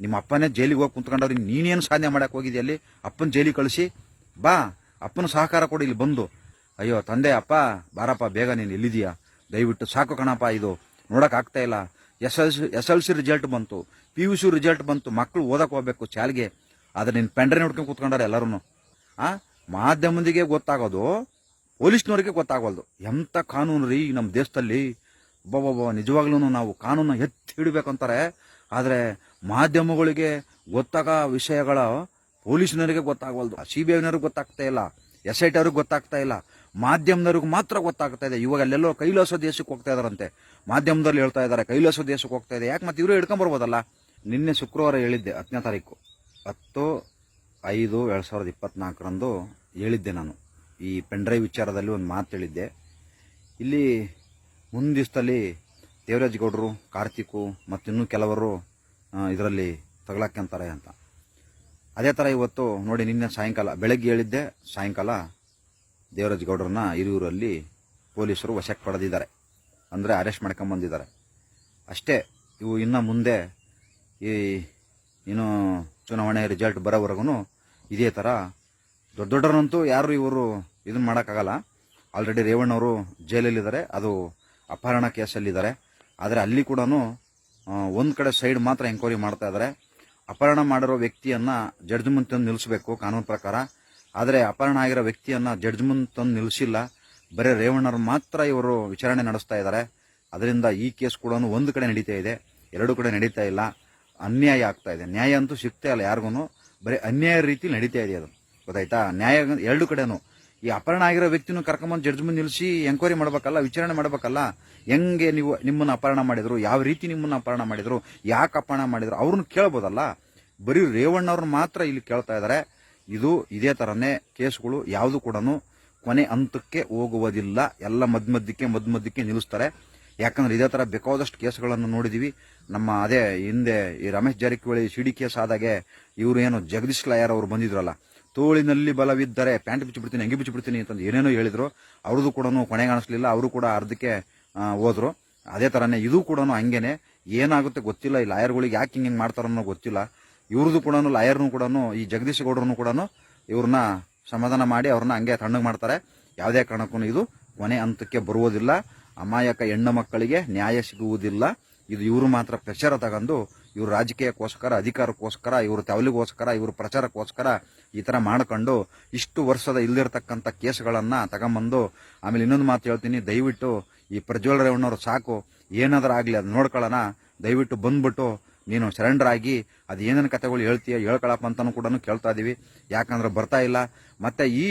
ನಿಮ್ಮ ಅಪ್ಪನೇ ಜೈಲಿಗೆ ಹೋಗಿ ಕುಂತ್ಕೊಂಡವ್ರಿ ನೀನೇನು ಸಾಧನೆ ಮಾಡಕ್ಕೆ ಹೋಗಿದ್ಯಾ ಅಲ್ಲಿ? ಅಪ್ಪನ ಜೈಲಿಗೆ ಕಳಿಸಿ. ಬಾ, ಅಪ್ಪನ ಸಹಕಾರ ಕೊಡಿ ಇಲ್ಲಿ ಬಂದು. ಅಯ್ಯೋ, ತಂದೆ, ಅಪ್ಪ, ಬಾರಪ್ಪ, ಬೇಗ ನೀನು ಎಲ್ಲಿದೀಯಾ ದಯವಿಟ್ಟು ಸಾಕು ಕಣಪ್ಪ, ಇದು ನೋಡೋಕ್ಕಾಗ್ತಾ ಇಲ್ಲ. S L C S L C result ಬಂತು. ಪಿ ಯು ಸಿ ರಿಸಲ್ಟ್ ಬಂತು. ಮಕ್ಕಳು ಓದಕ್ಕೆ ಹೋಗ್ಬೇಕು ಶಾಲೆಗೆ. ಆದರೆ ನಿನ್ನ ಪೆಂಡ್ರೆ ನೋಡ್ಕೊಂಡು ಕೂತ್ಕೊಂಡಾರೆ ಎಲ್ಲರೂ ಆ, ಮಾಧ್ಯಮದಿಗೆ ಗೊತ್ತಾಗೋದು, ಪೊಲೀಸ್ನವರಿಗೆ ಗೊತ್ತಾಗವಲ್ದು ಎಂಥ ಕಾನೂನು ರೀ ನಮ್ಮ ದೇಶದಲ್ಲಿ? ಒಬ್ಬೊಬ್ಬ ನಿಜವಾಗ್ಲೂ ನಾವು ಕಾನೂನು ಎತ್ತಿ ಹಿಡಬೇಕಂತಾರೆ. ಆದ್ರೆ ಮಾಧ್ಯಮಗಳಿಗೆ ಗೊತ್ತಾಗ ವಿಷಯಗಳ ಪೊಲೀಸ್ನವರಿಗೆ ಗೊತ್ತಾಗವಲ್ದು. ಸಿ ಬಿ ಐನವ್ರಿಗೆ ಗೊತ್ತಾಗ್ತಾ ಇಲ್ಲ ಎಸ್ ಐ ಟಿ ಅವ್ರಿಗೆ ಗೊತ್ತಾಗ್ತಾ ಇಲ್ಲ, ಮಾಧ್ಯಮದವ್ರಿಗೆ ಮಾತ್ರ ಗೊತ್ತಾಗ್ತಾ ಇದೆ. ಇವಾಗ ಅಲ್ಲೆಲ್ಲೋ ಕೈಲಾಸ ದೇಶಕ್ಕೆ ಹೋಗ್ತಾ ಇದಾರಂತೆ. ಮಾಧ್ಯಮದಲ್ಲಿ ಹೇಳ್ತಾ ಇದ್ದಾರೆ ಕೈಲಾಸ ದೇಶಕ್ಕೆ ಹೋಗ್ತಾ ಇದೆ. ಯಾಕೆ ಮತ್ತೆ ಇವರು ಹಿಡ್ಕೊಂಬರ್ಬೋದಲ್ಲ? ನಿನ್ನೆ ಶುಕ್ರವಾರ ಹೇಳಿದ್ದೆ ಹತ್ತನೇ ತಾರೀಕು. ಹತ್ತು, ಐದು, ಎರಡು ಸಾವಿರದ ಇಪ್ಪತ್ನಾಲ್ಕರಂದು ಹೇಳಿದ್ದೆ ನಾನು. ಈ ಪೆಂಡ್ರೈವ್ ವಿಚಾರದಲ್ಲಿ ಒಂದು ಮಾತು ಹೇಳಿದ್ದೆ. ಇಲ್ಲಿ ಮುಂದಿಸ್ತಲ್ಲಿ ದೇವರಾಜ್ ಗೌಡರು, ಕಾರ್ತಿಕು ಮತ್ತಿನ್ನೂ ಕೆಲವರು ಇದರಲ್ಲಿ ತಗಲಾಕ್ಯಂತಾರೆ ಅಂತ. ಅದೇ ಥರ ಇವತ್ತು ನೋಡಿ ನಿನ್ನೆ ಸಾಯಂಕಾಲ, ಬೆಳಗ್ಗೆ ಹೇಳಿದ್ದೆ, ಸಾಯಂಕಾಲ ದೇವರಾಜ್ ಗೌಡರನ್ನ ಹಿರಿಯೂರಲ್ಲಿ ಪೊಲೀಸರು ವಶಕ್ಕೆ ಪಡೆದಿದ್ದಾರೆ. ಅಂದರೆ ಅರೆಸ್ಟ್ ಮಾಡ್ಕೊಂಬಂದಿದ್ದಾರೆ ಅಷ್ಟೇ, ಇವು ಇನ್ನು ಮುಂದೆ ಈ ಏನು ಚುನಾವಣೆ ರಿಸಲ್ಟ್ ಬರೋವರೆಗೂ ಇದೇ ಥರ ದೊಡ್ಡ ದೊಡ್ಡರಂತೂ ಯಾರು ಇವರು ಇದನ್ನು ಮಾಡೋಕ್ಕಾಗಲ್ಲ. ಆಲ್ರೆಡಿ ರೇವಣ್ಣವರು ಜೈಲಲ್ಲಿದ್ದಾರೆ. ಅದು ಅಪಹರಣ ಕೇಸಲ್ಲಿದ್ದಾರೆ ಆದರೆ ಅಲ್ಲಿ ಕೂಡ ಒಂದು ಕಡೆ ಸೈಡ್ ಮಾತ್ರ ಎಂಕ್ವೈರಿ ಮಾಡ್ತಾ ಇದ್ದಾರೆ ಅಪಹರಣ ಮಾಡಿರೋ ವ್ಯಕ್ತಿಯನ್ನ ಜಡ್ಜ್ ಮುಂದೆ ತಂದು ನಿಲ್ಲಿಸಬೇಕು ಕಾನೂನು ಪ್ರಕಾರ. ಆದರೆ ಅಪಹರಣ ಆಗಿರೋ ವ್ಯಕ್ತಿಯನ್ನ ಜಡ್ಜ್ ಮುಂದೆ ತಂದು ನಿಲ್ಲಿಸಿಲ್ಲ ಬರೀ ರೇವಣ್ಣರು ಮಾತ್ರ ಇವರು ವಿಚಾರಣೆ ನಡೆಸ್ತಾ ಇದ್ದಾರೆ ಅದರಿಂದ ಈ ಕೇಸ್ ಕೂಡ ಒಂದು ಕಡೆ ನಡೀತಾ ಇದೆ. ಎರಡು ಕಡೆ ನಡೀತಾ ಇಲ್ಲ. ಅನ್ಯಾಯ ಆಗ್ತಾ ಇದೆ. ನ್ಯಾಯ ಅಂತೂ ಸಿಗ್ತಾ ಇಲ್ಲ ಯಾರಿಗೂ ಬರೀ ಅನ್ಯಾಯ ರೀತಿ ನಡೀತಾ ಇದೆ ಅದು. ಗೊತ್ತಾಯ್ತಾ? ನ್ಯಾಯ ಎರಡು ಕಡೆನೂ. ಈ ಅಪಹರಣ ಆಗಿರೋ ವ್ಯಕ್ತಿನೂ ಕರ್ಕೊಂಬಂದು ಜಡ್ಜ್ ಮುಂದೆ ನಿಲ್ಲಿಸಿ ಎಂಕ್ವೈರಿ ಮಾಡಬೇಕಲ್ಲ, ವಿಚಾರಣೆ ಮಾಡಬೇಕಲ್ಲ, ಹೆಂಗೆ ನೀವು ನಿಮ್ಮನ್ನು ಅಪಹರಣ ಮಾಡಿದ್ರು, ಯಾವ ರೀತಿ ನಿಮ್ಮನ್ನು ಅಪಹರಣ ಮಾಡಿದ್ರು, ಯಾಕೆ ಅಪಹರಣ ಮಾಡಿದ್ರು, ಅವ್ರನ್ನ ಕೇಳ್ಬೋದಲ್ಲ. ಬರೀ ರೇವಣ್ಣ ಅವ್ರನ್ನ ಮಾತ್ರ ಇಲ್ಲಿ ಕೇಳ್ತಾ ಇದ್ದಾರೆ ಇದು ಇದೇ ತರನೇ ಕೇಸ್ಗಳು, ಯಾವುದು ಕೂಡ ಕೊನೆ ಹಂತಕ್ಕೆ ಹೋಗುವುದಿಲ್ಲ. ಎಲ್ಲ ಮಧ್ಯ ಮಧ್ಯಕ್ಕೆ ಮಧ್ಯ ಮಧ್ಯಕ್ಕೆ ನಿಲ್ಲಿಸ್ತಾರೆ. ಯಾಕಂದ್ರೆ ಇದೇ ತರ ಬೇಕಾದಷ್ಟು ಕೇಸ್ಗಳನ್ನು ನೋಡಿದೀವಿ. ನಮ್ಮ ಅದೇ ಹಿಂದೆ ಈ ರಮೇಶ್ ಜಾರಕಿಹೊಳಿ ಸಿಡಿ ಕೇಸ್ ಆದಾಗೆ ಇವರು ಏನು ಜಗದೀಶ್ ಲಾಯರ್ ಅವರು ಬಂದಿದ್ರಲ್ಲ ತೋಳಿನಲ್ಲಿ ಬಲವಿದ್ದರೆ ಪ್ಯಾಂಟ್ ಬಿಚ್ಚಿಬಿಡ್ತೀನಿ ಹೆಂಗೆ ಬಿಚ್ಚಿಬಿಡ್ತೀನಿ ಅಂತಂದು ಏನೇನೋ ಹೇಳಿದ್ರು. ಅವ್ರದ್ದು ಕೂಡ ಕೊನೆ ಕಾಣಿಸ್ಲಿಲ್ಲ. ಅವರು ಕೂಡ ಅರ್ಧಕ್ಕೆ ಹೋದ್ರು. ಅದೇ ಥರನೇ ಇದು ಕೂಡ ಹಂಗೇನೆ. ಏನಾಗುತ್ತೆ ಗೊತ್ತಿಲ್ಲ. ಈ ಲಾಯರ್ಗಳಿಗೆ ಯಾಕೆ ಹಿಂಗೆ ಹಿಂಗೆ ಮಾಡ್ತಾರೋ ಅನ್ನೋ ಗೊತ್ತಿಲ್ಲ. ಇವ್ರದ್ದು ಕೂಡ ಲಾಯರ್ನು ಕೂಡ ಈ ಜಗದೀಶ್ ಗೌಡ್ರನ್ನು ಕೂಡ ಇವ್ರನ್ನ ಸಮಾಧಾನ ಮಾಡಿ ಅವ್ರನ್ನ ಹಂಗೆ ತಣ್ಣಗೆ ಮಾಡ್ತಾರೆ. ಯಾವುದೇ ಕಾರಣಕ್ಕೂ ಇದು ಕೊನೆ ಹಂತಕ್ಕೆ ಬರುವುದಿಲ್ಲ. ಅಮಾಯಕ ಹೆಣ್ಣು ಮಕ್ಕಳಿಗೆ ನ್ಯಾಯ ಸಿಗುವುದಿಲ್ಲ. ಇದು ಇವರು ಮಾತ್ರ ಪ್ರೆಷರ್ ತಗೊಂಡು ಇವರು ರಾಜಕೀಯಕ್ಕೋಸ್ಕರ, ಅಧಿಕಾರಕ್ಕೋಸ್ಕರ, ಇವರು ತವಲಿಗೋಸ್ಕರ, ಇವರು ಪ್ರಚಾರಕ್ಕೋಸ್ಕರ ಈ ತರ ಮಾಡ್ಕೊಂಡು ಇಷ್ಟು ವರ್ಷದ ಇಲ್ದಿರ್ತಕ್ಕಂಥ ಕೇಸ್ಗಳನ್ನ ತಗೊಂಬಂದು, ಆಮೇಲೆ ಇನ್ನೊಂದು ಮಾತು ಹೇಳ್ತೀನಿ, ದಯವಿಟ್ಟು ಈ ಪ್ರಜ್ವಲ್ ರೇವಣ್ಣವ್ರು ಸಾಕು. ಏನಾದ್ರೂ ಆಗ್ಲಿ ಅದು ನೋಡ್ಕೊಳ್ಳೋಣ. ದಯವಿಟ್ಟು ಬಂದ್ಬಿಟ್ಟು ನೀನು ಸರೆಂಡರ್ ಆಗಿ ಅದು ಏನೇನು ಕಥೆಗಳು ಹೇಳ್ತೀಯ, ಹೇಳ್ಕೊಳಪ್ಪ ಅಂತಾನು ಕೂಡ ಕೇಳ್ತಾ ಇದೀವಿ. ಯಾಕಂದ್ರೆ ಬರ್ತಾ ಇಲ್ಲ. ಮತ್ತೆ ಈ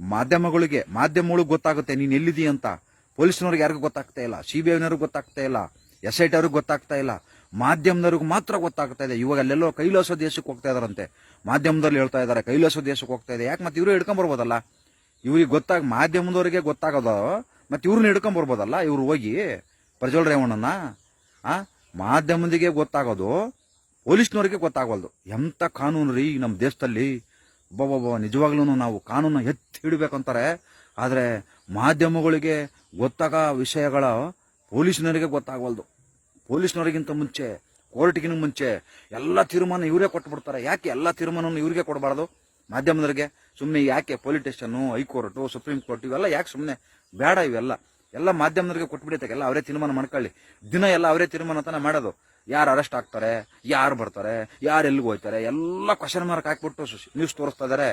ಮಾಧ್ಯಮಗಳಿಗೆ ಮಾಧ್ಯಮಗಳಿಗೆ ಗೊತ್ತಾಗುತ್ತೆ ನೀನು ಎಲ್ಲಿದೀಯ ಅಂತ. ಪೊಲೀಸ್ನವ್ರಿಗೆ ಯಾರಿಗೂ ಗೊತ್ತಾಗ್ತಾ ಇಲ್ಲ. ಸಿ ಬಿ ಐನವ್ರಿಗೆ ಗೊತ್ತಾಗ್ತಾ ಇಲ್ಲ. ಎಸ್ ಐ ಅವ್ರಿಗೆ ಗೊತ್ತಾಗ್ತಾ ಇಲ್ಲ. ಮಾಧ್ಯಮದವ್ರಿಗೆ ಮಾತ್ರ ಗೊತ್ತಾಗ್ತಾ ಇದೆ. ಇವಾಗ ಅಲ್ಲೆಲ್ಲೋ ಕೈಲಾಸ ದೇಶಕ್ಕೆ ಹೋಗ್ತಾ ಇದಾರಂತೆ. ಮಾಧ್ಯಮದಲ್ಲಿ ಹೇಳ್ತಾ ಇದ್ದಾರೆ ಕೈಲಾಸ ದೇಶಕ್ಕೆ ಹೋಗ್ತಾ ಇದೆ. ಯಾಕೆ ಮತ್ತೆ ಇವರು ಹಿಡ್ಕೊಂಬರ್ಬೋದಲ್ಲ ಇವ್ರಿಗೆ ಗೊತ್ತಾಗ, ಮಾಧ್ಯಮದವರಿಗೆ ಗೊತ್ತಾಗೋದು. ಮತ್ತೆ ಇವ್ರನ್ನ ಹಿಡ್ಕೊಂಬರ್ಬೋದಲ್ಲ ಇವ್ರು ಹೋಗಿ ಪ್ರಜ್ವಲ್ ರೇವಣ್ಣನ ಆ? ಮಾಧ್ಯಮದಿಗೆ ಗೊತ್ತಾಗೋದು, ಪೊಲೀಸ್ನವರಿಗೆ ಗೊತ್ತಾಗವಲ್ದು ಎಂತ ಕಾನೂನು ರೀ ನಮ್ಮ ದೇಶದಲ್ಲಿ? ಒಬ್ಬೊಬ್ಬ ನಿಜವಾಗ್ಲೂ ನಾವು ಕಾನೂನು ಎತ್ತಿ ಹಿಡಬೇಕಂತಾರೆ. ಆದರೆ ಮಾಧ್ಯಮಗಳಿಗೆ ಗೊತ್ತಾಗ ವಿಷಯಗಳ ಪೊಲೀಸ್ನವರಿಗೆ ಗೊತ್ತಾಗವಲ್ದು. ಪೊಲೀಸ್ನವರಿಗಿಂತ ಮುಂಚೆ ಕೋರ್ಟ್ಗಿನ ಮುಂಚೆ ಎಲ್ಲ ತೀರ್ಮಾನ ಇವರೇ ಕೊಟ್ಬಿಡ್ತಾರೆ. ಯಾಕೆ ಎಲ್ಲ ತೀರ್ಮಾನವನ್ನು ಇವರಿಗೆ ಕೊಡಬಾರ್ದು? ಮಾಧ್ಯಮದವರಿಗೆ ಸುಮ್ಮನೆ ಯಾಕೆ police station, high court, supreme court ಇವೆಲ್ಲ ಯಾಕೆ ಸುಮ್ಮನೆ ಬೇಡ ಇವೆಲ್ಲ? ಎಲ್ಲ ಮಾಧ್ಯಮದವರಿಗೆ ಕೊಟ್ಬಿಡತ್ತೆ ಎಲ್ಲ ಅವರೇ ತೀರ್ಮಾನ ಮಾಡ್ಕೊಳ್ಳಿ. ದಿನ ಎಲ್ಲ ಅವರೇ ತೀರ್ಮಾನ ತಾನೇ ಮಾಡೋದು. ಯಾರು ಅರೆಸ್ಟ್ ಆಗ್ತಾರೆ, ಯಾರು ಬರ್ತಾರೆ, ಯಾರು ಎಲ್ಲಿಗೆ ಹೋಗ್ತಾರೆ, ಎಲ್ಲ ಕ್ವಶನ್ ಮಾರ್ಕ್ ಹಾಕ್ಬಿಟ್ಟು ನ್ಯೂಸ್ ತೋರಿಸ್ತಾ ಇದ್ದಾರೆ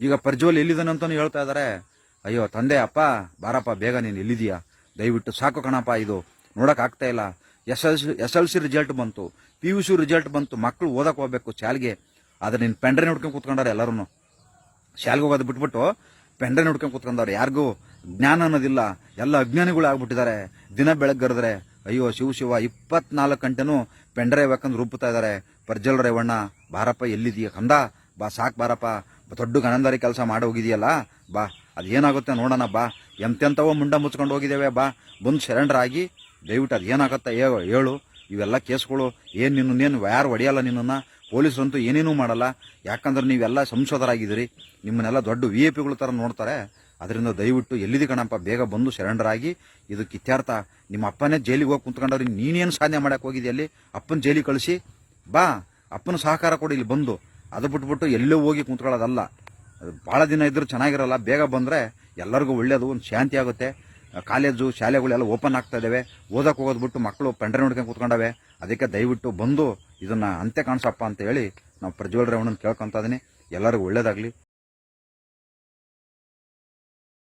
ಈಗ ಪ್ರಜ್ವಲ್ ಎಲ್ಲಿದ್ದಾನೆ ಅಂತಾನು ಹೇಳ್ತಾ ಇದ್ದಾರೆ ಅಯ್ಯೋ ತಂದೆ, ಅಪ್ಪ, ಬಾರಪ್ಪ, ಬೇಗ ನೀನು ಎಲ್ಲಿದೀಯಾ ದಯವಿಟ್ಟು ಸಾಕು ಕಣಪ್ಪ, ಇದು ನೋಡಕ್ ಆಗ್ತಾ ಇಲ್ಲ. S L C S L C result ಬಂತು ಪಿ ಯು ಸಿ ರಿಸಲ್ಟ್ ಬಂತು ಮಕ್ಕಳು ಓದಕ್ ಹೋಗ್ಬೇಕು ಶಾಲೆಗೆ. ಆದ್ರೆ ನಿನ್ನ ಪೆಂಡ್ರೆ ನೋಡ್ಕೊಂಡು ಕೂತ್ಕೊಂಡಾರೆ ಎಲ್ಲರೂ ಶಾಲೆಗೆ ಹೋಗೋದು ಬಿಟ್ಬಿಟ್ಟು ಪೆಂಡ್ರೆ ನೋಡ್ಕೊಂಡು ಕೂತ್ಕೊಂಡವ್ರು ಯಾರಿಗೂ ಜ್ಞಾನ ಅನ್ನೋದಿಲ್ಲ. ಎಲ್ಲ ಅಜ್ಞಾನಿಗಳು ಆಗ್ಬಿಟ್ಟಿದ್ದಾರೆ. ದಿನ ಬೆಳಗ್ಗರೆದ್ರೆ ಅಯ್ಯೋ ಶಿವ ಶಿವ, ಇಪ್ಪತ್ನಾಲ್ಕು ಗಂಟೆನೂ ಪೆಂಡ್ರೆ ಬೇಕಂದ್ರೆ ರೂಪುತ್ತಾ ಇದ್ದಾರೆ. ಪರ್ಜಲ್ ರೇವಣ್ಣ, ಬಾರಪ್ಪ ಎಲ್ಲಿದೀಯ ಕಂದ? ಬಾ ಸಾಕು ಬಾರಪ್ಪ. ದೊಡ್ಡ ಗಣಂದಾರಿ ಕೆಲಸ ಮಾಡಿ ಹೋಗಿದೆಯಲ್ಲ? ಬಾ. ಅದೇನಾಗುತ್ತೆ ನೋಡೋಣ ಬಾ. ಎಂತೆಂಥವೋ ಮುಂಡ ಮುಚ್ಕೊಂಡು ಹೋಗಿದ್ದೇವೆ ಬಾ. ಬಂದು ಸರೆಂಡರ್ ಆಗಿ, ದಯವಿಟ್ಟು ಅದು ಏನಾಗುತ್ತೆ ಹೇಳು. ಇವೆಲ್ಲ ಕೇಸ್ಗಳು, ಏನು ನಿನ್ನನ್ನೇನು ಯಾರು ಹೊಡೆಯಲ್ಲ ನಿನ್ನನ್ನು? ಪೊಲೀಸರಂತೂ ಏನೇನೂ ಮಾಡಲ್ಲ. ಯಾಕಂದ್ರೆ ನೀವೆಲ್ಲ ಸಂಸದರಾಗಿದ್ದೀರಿ ನಿಮ್ಮನ್ನೆಲ್ಲ ದೊಡ್ಡ ವಿ ಎ ಪಿಗಳ ಥರ ನೋಡ್ತಾರೆ. ಅದರಿಂದ ದಯವಿಟ್ಟು ಎಲ್ಲಿದೆ ಕಣಪ್ಪ, ಬೇಗ ಬಂದು ಸರೆಂಡರ್ ಆಗಿ. ಇದಕ್ಕೆ ಕಿತ್ಯಾರ್ಥ ನಿಮ್ಮ ಅಪ್ಪನೇ ಜೈಲಿಗೆ ಹೋಗಿ ಕುಂತ್ಕೊಂಡವ್ರಿ, ನೀನೇನು ಸಾಧನೆ ಮಾಡೋಕೆ ಹೋಗಿದ್ಯ ಅಲ್ಲಿ? ಅಪ್ಪನ ಜೈಲಿಗೆ ಕಳಿಸಿ. ಬಾ. ಅಪ್ಪನ ಸಹಕಾರ ಕೊಡಿ ಇಲ್ಲಿ ಬಂದು. ಅದು ಬಿಟ್ಬಿಟ್ಟು ಎಲ್ಲೋ ಹೋಗಿ ಕುಂತ್ಕೊಳ್ಳೋದಲ್ಲ. ಅದು ಭಾಳ ದಿನ ಇದ್ದರೂ ಚೆನ್ನಾಗಿರಲ್ಲ. ಬೇಗ ಬಂದರೆ ಎಲ್ಲರಿಗೂ ಒಳ್ಳೆಯದು ಒಂದು ಶಾಂತಿ ಆಗುತ್ತೆ. ಕಾಲೇಜು, ಶಾಲೆಗಳೆಲ್ಲ ಓಪನ್ ಆಗ್ತಾ ಇದ್ದಾವೆ ಓದಕ್ಕೆ ಹೋಗೋದು ಬಿಟ್ಟು ಮಕ್ಕಳು ಪೆಂಡ್ರೆ ನೋಡ್ಕೊಂಡು ಕೂತ್ಕೊಂಡವೆ. ಅದಕ್ಕೆ ದಯವಿಟ್ಟು ಬಂದು ಇದನ್ನು ಅಂತ್ಯ ಕಾಣಿಸಪ್ಪ ಅಂತ ಹೇಳಿ ನಾವು ಪ್ರಜ್ವಲ್ ರೇವಣ್ಣನ ಕೇಳ್ಕೊತಾ ಇದ್ದೀನಿ ಎಲ್ಲರಿಗೂ ಒಳ್ಳೇದಾಗ್ಲಿ.